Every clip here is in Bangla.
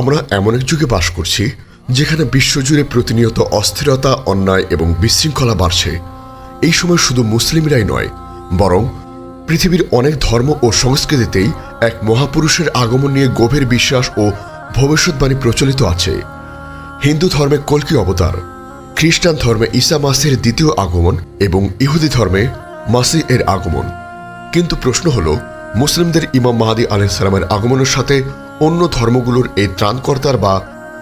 আমরা এমন এক যুগে বাস করছি, যেখানে বিশ্বজুড়ে প্রতিনিয়ত অস্থিরতা, অন্যায় এবং বিশৃঙ্খলা বাড়ছে। এই সময় শুধু মুসলিমরাই নয়, বরং পৃথিবীর অনেক ধর্ম ও সংস্কৃতিতেই এক মহাপুরুষের আগমন নিয়ে গভীর বিশ্বাস ও ভবিষ্যৎবাণী প্রচলিত আছে। হিন্দু ধর্মে কল্কি অবতার, খ্রিস্টান ধর্মে ঈসা মাসির দ্বিতীয় আগমন এবং ইহুদি ধর্মে মাসি এর আগমন। কিন্তু প্রশ্ন হল, মুসলিমদের ইমাম মাহাদি আলাইসালামের আগমনের সাথে অন্য ধর্মগুলোর এই ত্রাণকর্তার বা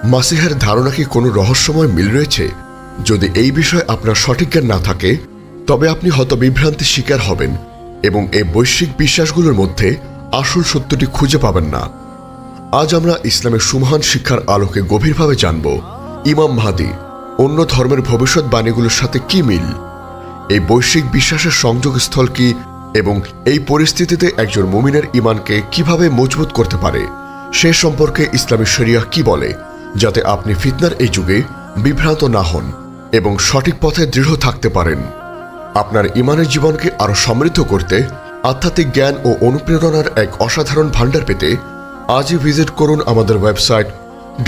মাসিহের ধারণা কি কোনো রহস্যময় মিল রয়েছে? যদি এই বিষয়ে আপনার সঠিক জ্ঞান না থাকে, তবে আপনি হয়তো বিভ্রান্তির শিকার হবেন এবং এই বৈশ্বিক বিশ্বাসগুলোর মধ্যে আসল সত্যটি খুঁজে পাবেন না। আজ আমরা ইসলামের সুমহান শিক্ষার আলোকে গভীরভাবে জানব, ইমাম মাহাদি, অন্য ধর্মের ভবিষ্যৎবাণীগুলোর সাথে কি মিল? এই বৈশ্বিক বিশ্বাসের সংযোগস্থল কি এবং এই পরিস্থিতিতে একজন মুমিনের ইমানকে কীভাবে মজবুত করতে পারে? সে সম্পর্কে ইসলামী শরিয়া কি বলে? যাতে আপনি ফিতনার এই যুগে বিভ্রান্ত না হন এবং সঠিক পথে দৃঢ় থাকতে পারেন। আপনার ইমানের জীবনকে আরও সমৃদ্ধ করতে আধ্যাত্মিক জ্ঞান ও অনুপ্রেরণার এক অসাধারণ ভাণ্ডার পেতে আজই ভিজিট করুন আমাদের ওয়েবসাইট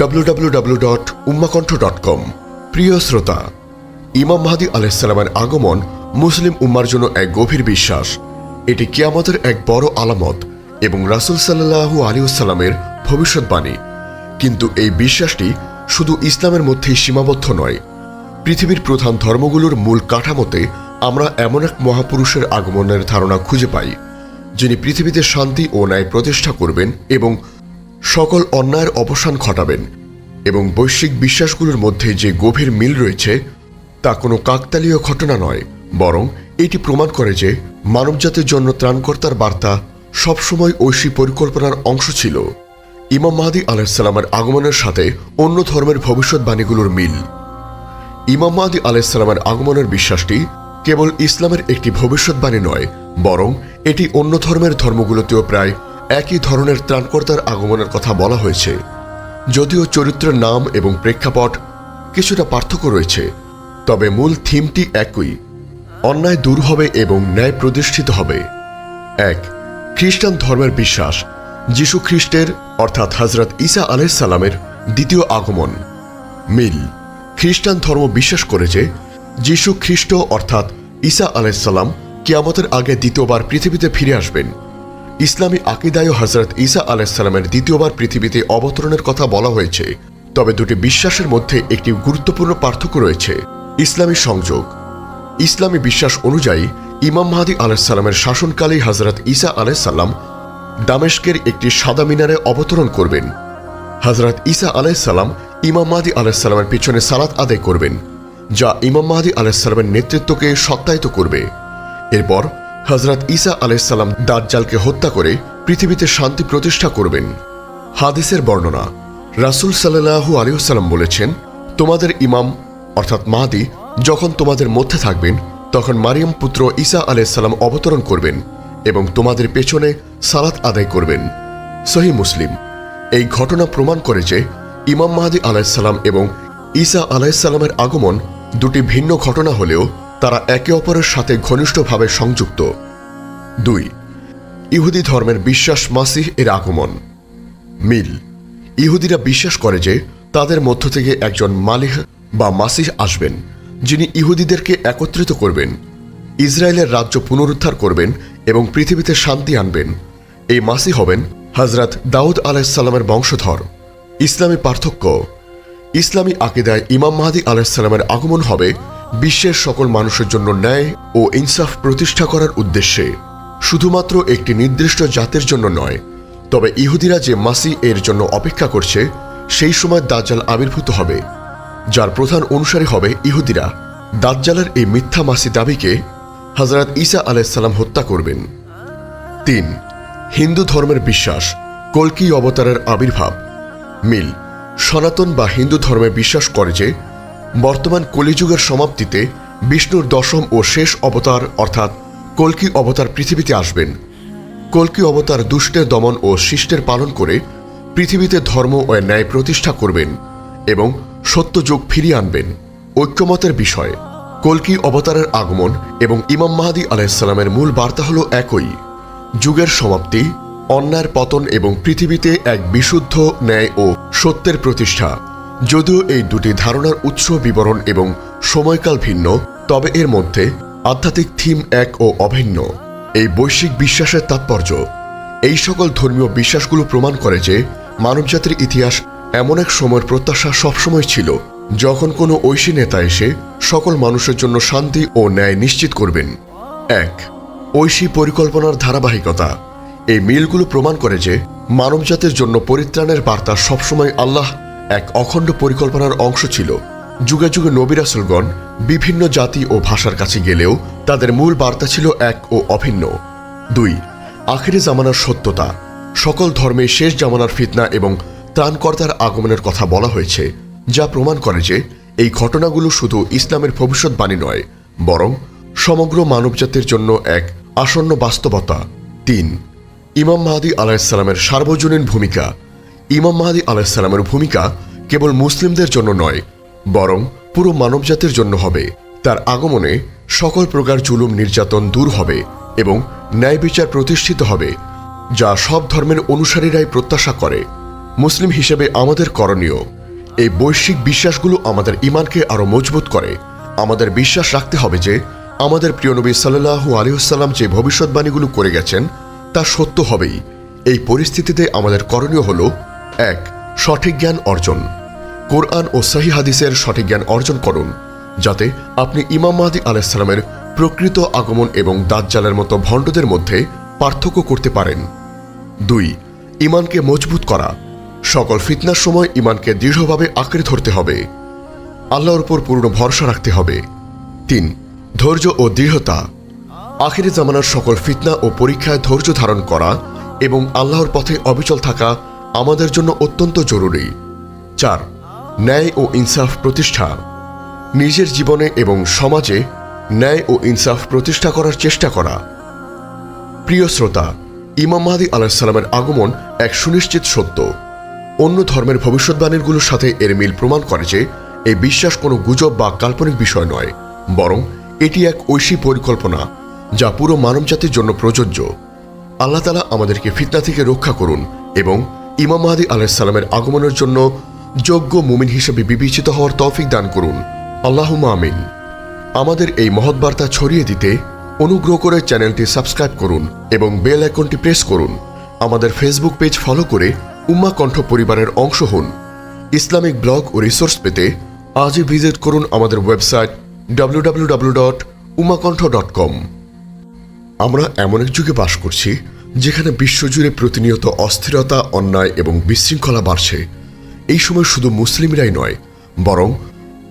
www.ummakonth.com প্রিয় শ্রোতা, ইমাম মাহাদি আলাইসালামের আগমন মুসলিম উম্মার জন্য এক গভীর বিশ্বাস। এটি কিয়ামতের এক বড় আলামত এবং রাসুল সাল্লাহু আলিউসাল্লামের ভবিষ্যৎবাণী। কিন্তু এই বিশ্বাসটি শুধু ইসলামের মধ্যেই সীমাবদ্ধ নয়। পৃথিবীর প্রধান ধর্মগুলোর মূল কাঠামোতে আমরা এমন এক মহাপুরুষের আগমনের ধারণা খুঁজে পাই, যিনি পৃথিবীতে শান্তি ও ন্যায় প্রতিষ্ঠা করবেন এবং সকল অন্যায়ের অবসান ঘটাবেন এবং বৈশ্বিক বিশ্বাসগুলোর মধ্যে যে গভীর মিল রয়েছে, তা কোনো কাকতালীয় ঘটনা নয়, বরং এটি প্রমাণ করে যে মানবজাতির জন্য ত্রাণকর্তার বার্তা সবসময় ঐশী পরিকল্পনার অংশ ছিল। ইমাম মাহাদি আলাইসাল্লামের আগমনের সাথে অন্য ধর্মের ভবিষ্যৎবাণীগুলোর মিল। ইমাম মাহাদি আলাইসাল্লামের আগমনের বিশ্বাসটি কেবল ইসলামের একটি ভবিষ্যৎবাণী নয়, বরং এটি অন্য ধর্মের ধর্মগুলোতেও প্রায় একই ধরনের ত্রাণকর্তার আগমনের কথা বলা হয়েছে। যদিও চরিত্রের নাম এবং প্রেক্ষাপট কিছুটা পার্থক্য রয়েছে, তবে মূল থিমটি একই। অন্যায় দূর হবে এবং ন্যায় প্রতিষ্ঠিত হবে। এক, খ্রিস্টান ধর্মের বিশ্বাস যীশু খ্রিস্টের অর্থাৎ হজরত ঈসা আলাইসাল্লামের দ্বিতীয় আগমন। মিল, খ্রিস্টান ধর্ম বিশ্বাস করে যে যীশু খ্রিস্ট অর্থাৎ ঈসা আলাইসাল্লাম কিয়ামতের আগে দ্বিতীয়বার পৃথিবীতে ফিরে আসবেন। ইসলামী আকিদায় হজরত ঈসা আলাইসাল্লামের দ্বিতীয়বার পৃথিবীতে অবতরণের কথা বলা হয়েছে। তবে দুটি বিশ্বাসের মধ্যে একটি গুরুত্বপূর্ণ পার্থক্য রয়েছে। ইসলামী সংযোগ, ইসলামী বিশ্বাস অনুযায়ী ইমাম মাহাদি আলাইসাল্লামের শাসনকালেই হজরত ঈসা আলাইসাল্লাম দামেস্কের একটি সাদা মিনারে অবতরণ করবেন। হজরত ঈসা আলাইসাল্লাম ইমাম মাহাদি আলাইসাল্লামের পিছনে সালাত আদায় করবেন, যা ইমাম মাহাদি আলাইসাল্লামের নেতৃত্বকে সত্যায়িত করবে। এরপর হজরত ঈসা আলাইসাল্লাম দাজ্জালকে হত্যা করে পৃথিবীতে শান্তি প্রতিষ্ঠা করবেন। হাদিসের বর্ণনা, রাসুল সাল্লাহু আলিউসাল্লাম বলেছেন, তোমাদের ইমাম, অর্থাৎ মাহাদি, যখন তোমাদের মধ্যে থাকবেন, তখন মারিয়াম পুত্র ঈসা আলাইসাল্লাম অবতরণ করবেন। এবং তোমাদের পেছনে সালাত আদায় করবেন। সহি মুসলিম, এই ঘটনা প্রমাণ করে যে ইমাম মাহাদি আলাইসাল্লাম এবং ঈসা আলাইসাল্লামের আগমন দুটি ভিন্ন ঘটনা হলেও তারা একে অপরের সাথে ঘনিষ্ঠভাবে সংযুক্ত। দুই, ইহুদি ধর্মের বিশ্বাস মাসিহ এর আগমন। মিল, ইহুদিরা বিশ্বাস করে যে তাদের মধ্য থেকে একজন মালিহ বা মাসিহ আসবেন, যিনি ইহুদিদেরকে একত্রিত করবেন, ইসরায়েলের রাজ্য পুনরুদ্ধার করবেন এবং পৃথিবীতে শান্তি আনবেন। এই মাসি হবেন হজরত দাউদ আলাইসাল্লামের বংশধর। ইসলামী পার্থক্য, ইসলামী আকিদায় ইমাম মাহাদি আলাইসাল্লামের আগমন হবে বিশ্বের সকল মানুষের জন্য ন্যায় ও ইনসাফ প্রতিষ্ঠা করার উদ্দেশ্যে। শুধুমাত্র একটি নির্দিষ্ট জাতের জন্য নয়, তবে ইহুদিরা যে মাসি এর জন্য অপেক্ষা করছে, সেই সময় দাজ্জাল আবির্ভূত হবে। যার প্রধান অনুসারী হবে ইহুদিরা। দাজ্জালের এই মিথ্যা মাসি দাবিকে হজরত ঈসা আলাইসাল্লাম হত্যা করবেন। তিন, হিন্দু ধর্মের বিশ্বাস, কল্কি অবতারের আবির্ভাব। মিল, সনাতন বা হিন্দু ধর্মে বিশ্বাস করে যে, বর্তমান কলিযুগের সমাপ্তিতে বিষ্ণুর দশম ও শেষ অবতার অর্থাৎ কল্কি অবতার পৃথিবীতে আসবেন। কল্কি অবতার দুষ্টের দমন ও শিষ্টের পালন করে পৃথিবীতে ধর্ম ও ন্যায় প্রতিষ্ঠা করবেন এবং সত্যযুগ ফিরিয়ে আনবেন। ঐক্যমতের বিষয়। কল্কি অবতারের আগমন এবং ইমাম মাহাদি আলাইসাল্লামের মূল বার্তা হল একই। যুগের সমাপ্তি, অন্যায়ের পতন এবং পৃথিবীতে এক বিশুদ্ধ ন্যায় ও সত্যের প্রতিষ্ঠা। যদিও এই দুটি ধারণার উৎস বিবরণ এবং সময়কাল ভিন্ন, তবে এর মধ্যে আধ্যাত্মিক থিম এক ও অভিন্ন। এই বৈশ্বিক বিশ্বাসের তাৎপর্য। এই সকল ধর্মীয় বিশ্বাসগুলো প্রমাণ করে যে মানবজাতির ইতিহাস এমন এক সময়ের প্রত্যাশা সবসময় ছিল। যখন কোনো ঐশী নেতা এসে সকল মানুষের জন্য শান্তি ও ন্যায় নিশ্চিত করবেন। এক, ঐশী পরিকল্পনার ধারাবাহিকতা। এই মিলগুলো প্রমাণ করে যে মানবজাতির জন্য পরিত্রাণের বার্তা সবসময় আল্লাহ এক অখণ্ড পরিকল্পনার অংশ ছিল। যুগে যুগে নবিরাসুলগণ বিভিন্ন জাতি ও ভাষার কাছে গেলেও তাদের মূল বার্তা ছিল এক ও অভিন্ন। দুই, আখেরি জামানার সত্যতা। সকল ধর্মে শেষ জামানার ফিতনা এবং ত্রাণকর্তার আগমনের কথা বলা হয়েছে। যা প্রমাণ করে যে এই ঘটনাগুলো শুধু ইসলামের ভবিষ্যৎবাণী নয়, বরং সমগ্র মানবজাতির জন্য এক আসন্ন বাস্তবতা। তিন, ইমাম মাহাদি আলাহিসাল্লামের সার্বজনীন ভূমিকা। ইমাম মাহাদি আলাহিসাল্লামের ভূমিকা কেবল মুসলিমদের জন্য নয়, বরং পুরো মানবজাতির জন্য হবে। তার আগমনে সকল প্রকার জুলুম নির্যাতন দূর হবে এবং ন্যায় বিচার প্রতিষ্ঠিত হবে, যা সব ধর্মের অনুসারীরাই প্রত্যাশা করে। মুসলিম হিসেবে আমাদের করণীয়। এই বৈশ্বিক বিশ্বাসগুলো আমাদের ইমানকে আরও মজবুত করে। আমাদের বিশ্বাস রাখতে হবে যে, আমাদের প্রিয় নবী সাল্লাহু আলিহাল্লাম যে ভবিষ্যৎবাণীগুলো করে গেছেন, তা সত্য হবেই। এই পরিস্থিতিতে আমাদের করণীয় হল, এক, সঠিক জ্ঞান অর্জন। কোরআন ও সহি হাদিসের সঠিক জ্ঞান অর্জন করুন, যাতে আপনি ইমাম মাহাদি আলাইসালামের প্রকৃত আগমন এবং দাজ্জালের মতো ভণ্ডদের মধ্যে পার্থক্য করতে পারেন। দুই ইমানকে মজবুত করা। সকল ফিতনার সময় ইমানকে দৃঢ়ভাবে আঁকড়ে ধরতে হবে। আল্লাহর উপর পূর্ণ ভরসা রাখতে হবে। তিন, ধৈর্য ও দৃঢ়তা। আখিরি জামানার সকল ফিতনা ও পরীক্ষায় ধৈর্য ধারণ করা এবং আল্লাহর পথে অবিচল থাকা আমাদের জন্য অত্যন্ত জরুরি। চার, ন্যায় ও ইনসাফ প্রতিষ্ঠা। নিজের জীবনে এবং সমাজে ন্যায় ও ইনসাফ প্রতিষ্ঠা করার চেষ্টা করা। প্রিয় শ্রোতা, ইমাম মাহাদি আলাহিসাল্লামের আগমন এক সুনিশ্চিত সত্য। অন্য ধর্মের ভবিষ্যৎবাণীগুলোর সাথে এর মিল প্রমাণ করে যে এই বিশ্বাস কোনো গুজব বা কাল্পনিক বিষয় নয়, বরং এটি এক ঐশী পরিকল্পনা যা পুরো মানবজাতির জন্য প্রযোজ্য। আল্লাহ তালা আমাদেরকে ফিতনা থেকে রক্ষা করুন এবং ইমাম মাহাদি আলাহিসাল্লামের আগমনের জন্য যোগ্য মুমিন হিসেবে বিবেচিত হওয়ার তৌফিক দান করুন। আল্লাহ আমিন। আমাদের এই মহৎ বার্তা ছড়িয়ে দিতে অনুগ্রহ করে চ্যানেলটি সাবস্ক্রাইব করুন এবং বেল আইকনটি প্রেস করুন। আমাদের ফেসবুক পেজ ফলো করে উম্মা কণ্ঠ পরিবারের অংশ হন। ইসলামিক ব্লগ ও রিসোর্স পেতে আজই ভিজিট করুন আমাদের website W dot dot com আমরা এমন এক যুগে বাস করছি, যেখানে বিশ্বজুড়ে প্রতিনিয়ত অস্থিরতা, অন্যায় এবং বিশৃঙ্খলা বাড়ছে। এই সময় শুধু মুসলিমরাই নয়, বরং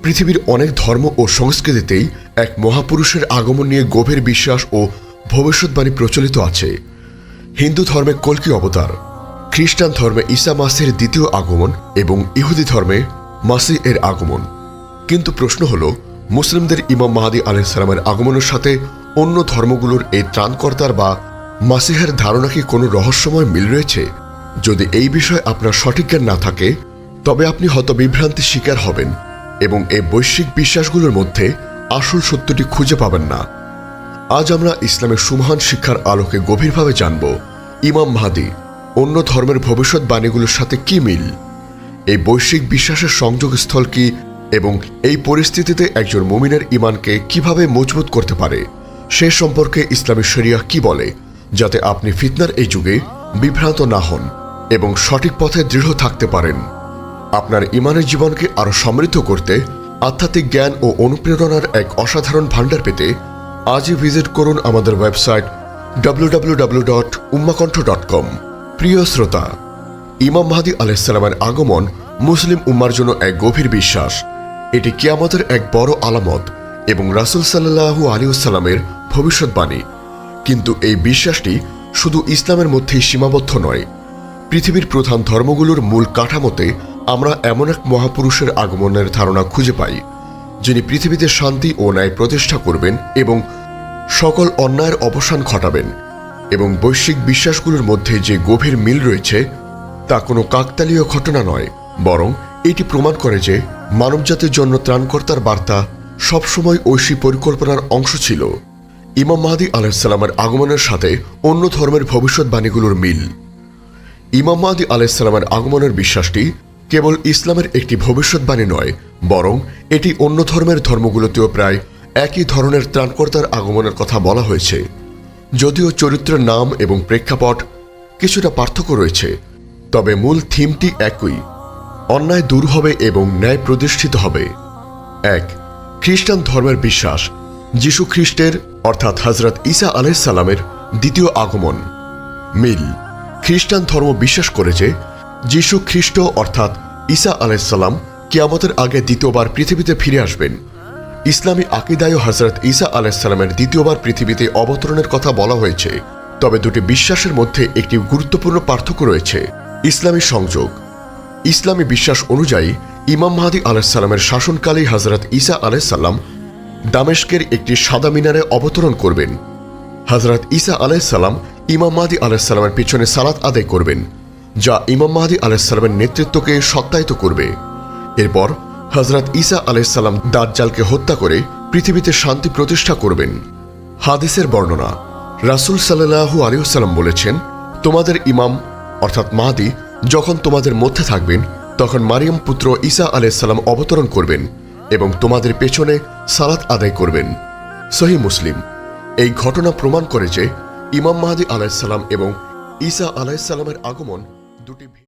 পৃথিবীর অনেক ধর্ম ও সংস্কৃতিতেই এক মহাপুরুষের আগমন নিয়ে গভীর বিশ্বাস ও ভবিষ্যৎবাণী প্রচলিত আছে। হিন্দু ধর্মে কল্কি অবতার। খ্রিস্টান ধর্মে ঈসা মাসের দ্বিতীয় আগমন এবং ইহুদি ধর্মে মাসি এর আগমন। কিন্তু প্রশ্ন হল, মুসলিমদের ইমাম মাহাদি আলাইসালামের আগমনের সাথে অন্য ধর্মগুলোর এই ত্রাণকর্তার বা মাসিহের ধারণা কি কোনো রহস্যময় মিল রয়েছে? যদি এই বিষয়ে আপনার সঠিক জ্ঞান না থাকে, তবে আপনি হয়তো বিভ্রান্তির শিকার হবেন এবং এই বৈশ্বিক বিশ্বাসগুলোর মধ্যে আসল সত্যটি খুঁজে পাবেন না। আজ আমরা ইসলামের সুমহান শিক্ষার আলোকে গভীরভাবে জানব, ইমাম মাহাদি অন্য ধর্মের ভবিষ্যৎবাণীগুলোর সাথে কি মিল? এই বৈশ্বিক বিশ্বাসের সংযোগস্থল কি? এবং এই পরিস্থিতিতে একজন মুমিনের ইমানকে কীভাবে মজবুত করতে পারে? সে সম্পর্কে ইসলামী শরিয়া কি বলে? যাতে আপনি ফিতনার এই যুগে বিভ্রান্ত না হন এবং সঠিক পথে দৃঢ় থাকতে পারেন। আপনার ইমানের জীবনকে আরও সমৃদ্ধ করতে আধ্যাত্মিক জ্ঞান ও অনুপ্রেরণার এক অসাধারণ ভাণ্ডার পেতে আজই ভিজিট করুন আমাদের ওয়েবসাইট www.ummakontho.com প্রিয় শ্রোতা, ইমাম মাহাদি আলাইসালামের আগমন মুসলিম উম্মার জন্য এক গভীর বিশ্বাস। এটি কিয়ামতের এক বড় আলামত এবং রাসুল সাল্লাহু আলিউসাল্লামের ভবিষ্যৎবাণী। কিন্তু এই বিশ্বাসটি শুধু ইসলামের মধ্যেই সীমাবদ্ধ নয়। পৃথিবীর প্রধান ধর্মগুলোর মূল কাঠামোতে আমরা এমন এক মহাপুরুষের আগমনের ধারণা খুঁজে পাই, যিনি পৃথিবীতে শান্তি ও ন্যায় প্রতিষ্ঠা করবেন এবং সকল অন্যায়ের অবসান ঘটাবেন। এবং বৈশ্বিক বিশ্বাসগুলোর মধ্যে যে গভীর মিল রয়েছে, তা কোনো কাকতালীয় ঘটনা নয়, বরং এটি প্রমাণ করে যে মানবজাতির জন্য ত্রাণকর্তার বার্তা সবসময় ঐশী পরিকল্পনার অংশ ছিল। ইমাম মাহাদি আলাইসাল্লামের আগমনের সাথে অন্য ধর্মের ভবিষ্যৎবাণীগুলোর মিল। ইমাম মাহাদি আলাইসাল্লামের আগমনের বিশ্বাসটি কেবল ইসলামের একটি ভবিষ্যৎবাণী নয়, বরং এটি অন্য ধর্মের ধর্মগুলোতেও প্রায় একই ধরনের ত্রাণকর্তার আগমনের কথা বলা হয়েছে। যদিও চরিত্রের নাম এবং প্রেক্ষাপট কিছুটা পার্থক্য রয়েছে, তবে মূল থিমটি একই। অন্যায় দূর হবে এবং ন্যায় প্রতিষ্ঠিত হবে। এক, খ্রিস্টান ধর্মের বিশ্বাস, যিশু খ্রিস্টের, অর্থাৎ হজরত ঈসা আলাইসাল্লামের দ্বিতীয় আগমন। মিল, খ্রিস্টান ধর্ম বিশ্বাস করে যে, যিশু খ্রিস্ট অর্থাৎ ঈসা আলাইসাল্লাম কিয়ামতের আগে দ্বিতীয়বার পৃথিবীতে ফিরে আসবেন। ইসলামী আকিদায় হজরত ইসা আলাইসাল্লামের দ্বিতীয়বার পৃথিবীতে অবতরণের কথা বলা হয়েছে। তবে দুটি বিশ্বাসের মধ্যে একটি গুরুত্বপূর্ণ পার্থক্য রয়েছে। ইসলামী সংযোগ। ইসলামী বিশ্বাস অনুযায়ী, ইমাম মাহাদি আলাহিসাল্লামের শাসনকালেই হজরত ঈসা আলাইসাল্লাম দামেস্কের একটি সাদা মিনারে অবতরণ করবেন। হজরত ঈসা আলাইসাল্লাম ইমাম মাহাদি আলাহিসাল্লামের পিছনে সালাত আদায় করবেন, যা ইমাম মাহাদি আলাহিসাল্লামের নেতৃত্বকে সত্যায়িত করবে। এরপর হজরত ঈসা আলাইসাল্লাম দাজ্জালকে হত্যা করে পৃথিবীতে শান্তি প্রতিষ্ঠা করবেন। হাদিসের বর্ণনা, রাসূল সাল্লাহু আলিউসাল্লাম বলেছেন, তোমাদের ইমাম, অর্থাৎ মাহাদি, যখন তোমাদের মধ্যে থাকবেন, তখন মারিয়াম পুত্র ঈসা আলাইসাল্লাম অবতরণ করবেন এবং তোমাদের পেছনে সালাত আদায় করবেন। সহি মুসলিম, এই ঘটনা প্রমাণ করে যে ইমাম মাহাদি আলাইসাল্লাম এবং ঈসা আলাইসাল্লামের আগমন দুটি